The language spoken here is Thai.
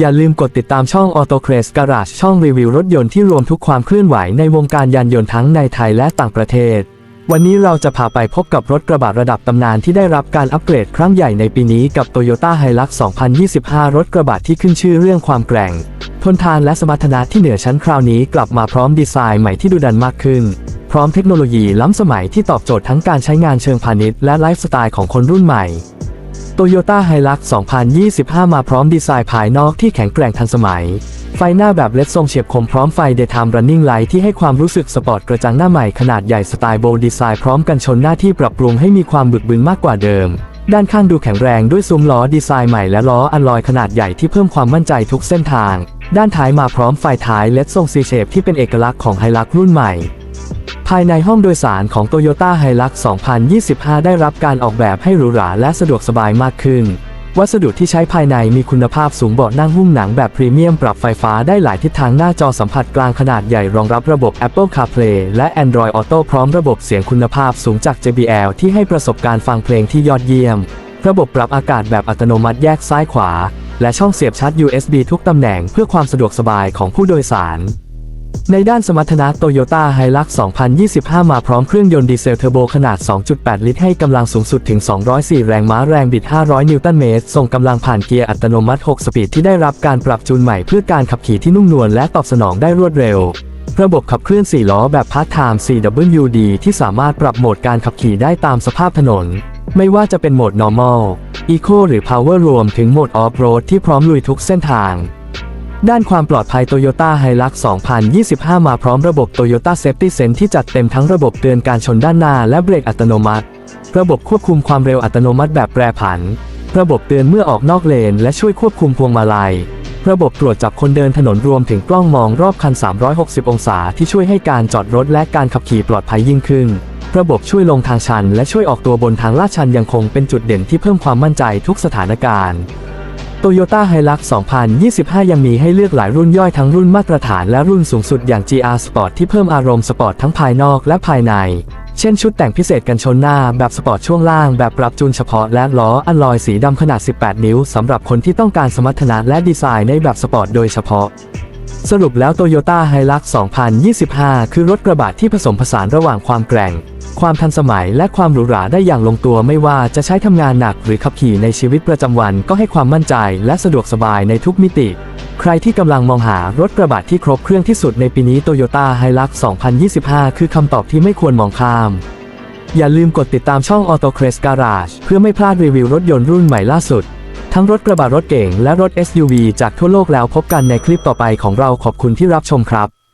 อย่าลืมกดติดตามช่อง Auto c r a z e Garage ช่องรีวิวรถยนต์ที่รวมทุกความเคลื่อนไหวในวงการยานยนต์ทั้งในไทยและต่างประเทศ วันนี้เราจะพาไปพบกับรถกระบะระดับตำนานที่ได้รับการอัปเกรดครั้งใหญ่ในปีนี้กับ Toyota Hilux 2025 รถกระบะที่ขึ้นชื่อเรื่องความแกร่ง ทนทานและสมรรถนะที่เหนือชั้นคราวนี้กลับมาพร้อมดีไซน์ใหม่ที่ดุดันมากขึ้น พร้อมเทคโนโลยีล้ำสมัยที่ตอบโจทย์ทั้งการใช้งานเชิงพาณิชย์และไลฟ์สไตล์ของคนรุ่นใหม่ Toyota Hilux 2025 มาพร้อมดีไซน์ภายนอกที่แข็งแกร่งทันสมัย ไฟหน้าแบบเลดทรงเฉียบคมพร้อมไฟ Daytime Running Light ที่ให้ความรู้สึกสปอร์ตกระจังหน้าใหม่ขนาดใหญ่สไตล์โบดีไซน์พร้อมกันชนหน้าที่ปรับปรุงให้มีความบึกบึนมากกว่าเดิม ด้านข้างดูแข็งแรงด้วยซุ้มล้อดีไซน์ใหม่และล้ออัลลอยขนาดใหญ่ที่เพิ่มความมั่นใจทุกเส้นทาง ด้านท้ายมาพร้อมไฟท้ายเลดทรง C-shape ที่เป็นเอกลักษณ์ของไฮลักรุ่นใหม่ ภายในห้องโดยสารของ Toyota Hilux 2025 ได้รับการออกแบบให้หรูหราและสะดวกสบายมากขึ้น วัสดุที่ใช้ภายในมีคุณภาพสูงเบาะนั่งหุ้มหนังแบบพรีเมียมปรับไฟฟ้าได้หลายทิศทางหน้าจอสัมผัสกลางขนาดใหญ่รองรับระบบ Apple CarPlay และ Android Auto พร้อมระบบเสียงคุณภาพสูงจาก JBL ที่ให้ประสบการณ์ฟังเพลงที่ยอดเยี่ยม ระบบปรับอากาศแบบอัตโนมัติแยกซ้ายขวา และช่องเสียบชาร์จ USB ทุกตำแหน่งเพื่อความสะดวกสบายของผู้โดยสาร ในด้านสมรรถนะ Toyota Hilux 2025 มาพร้อมเครื่องยนต์ดีเซลเทอร์โบขนาด 2.8 ลิตรให้กำลังสูงสุดถึง 204 แรงม้าแรงบิด 500 นิวตันเมตร ส่งกำลังผ่านเกียร์อัตโนมัติ 6 สปีดที่ได้รับการปรับจูนใหม่เพื่อการขับขี่ที่นุ่มนวลและตอบสนองได้รวดเร็ว ระบบขับเคลื่อน 4 ล้อแบบพาร์ทไทม์ 4WD ที่สามารถปรับโหมดการขับขี่ได้ตามสภาพถนน ไม่ว่าจะเป็นโหมด normal eco หรือ power รวมถึงโหมด off road ที่พร้อมลุยทุกเส้นทาง ด้านความปลอดภัย Toyota Hilux 2025 มาพร้อมระบบ Toyota Safety Sense ที่จัดเต็มทั้งระบบเตือนการชนด้านหน้าและเบรกอัตโนมัติ ระบบควบคุมความเร็วอัตโนมัติแบบแปรผัน ระบบเตือนเมื่อออกนอกเลน และช่วยควบคุมพวงมาลัย ระบบตรวจจับคนเดินถนนรวมถึงกล้องมองรอบคัน 360 องศาที่ช่วยให้การจอดรถและการขับขี่ปลอดภัยยิ่งขึ้น ระบบช่วยลงทางชัน และช่วยออกตัวบนทางลาดชันยังคงเป็นจุดเด่นที่เพิ่มความมั่นใจทุกสถานการณ์ Toyota Hilux 2025 ยังมีให้เลือกหลายรุ่นย่อยทั้งรุ่นมาตรฐานและรุ่นสูงสุดอย่าง GR Sport ที่เพิ่มอารมณ์สปอร์ตทั้งภายนอกและภายใน เช่นชุดแต่งพิเศษกันชนหน้าแบบสปอร์ตช่วงล่างแบบปรับจูนเฉพาะและล้ออัลลอยสีดำขนาด 18 นิ้วสำหรับคนที่ต้องการสมรรถนะและดีไซน์ในแบบสปอร์ตโดยเฉพาะ สรุปแล้ว Toyota Hilux 2025 คือรถกระบะที่ผสมผสานระหว่างความแกร่ง ความทันสมัยและความหรูหราได้อย่างลงตัวไม่ว่าจะใช้ทำงานหนักหรือขับขี่ในชีวิตประจำวันก็ให้ความมั่นใจและสะดวกสบายในทุกมิติ ใครที่กำลังมองหารถกระบะที่ครบเครื่องที่สุดในปีนี้ Toyota Hilux 2025 คือคำตอบที่ไม่ควรมองข้ามอย่าลืมกดติดตามช่อง Auto c r a z e Garage เพื่อไม่พลาดรีวิวรถยนต์รุ่นใหม่ล่าสุด ทั้งรถกระบะรถเก่งและรถ SUV จากทั่วโลกแล้วพบกันในคลิปต่อไปของเราขอบคุณที่รับชมครับ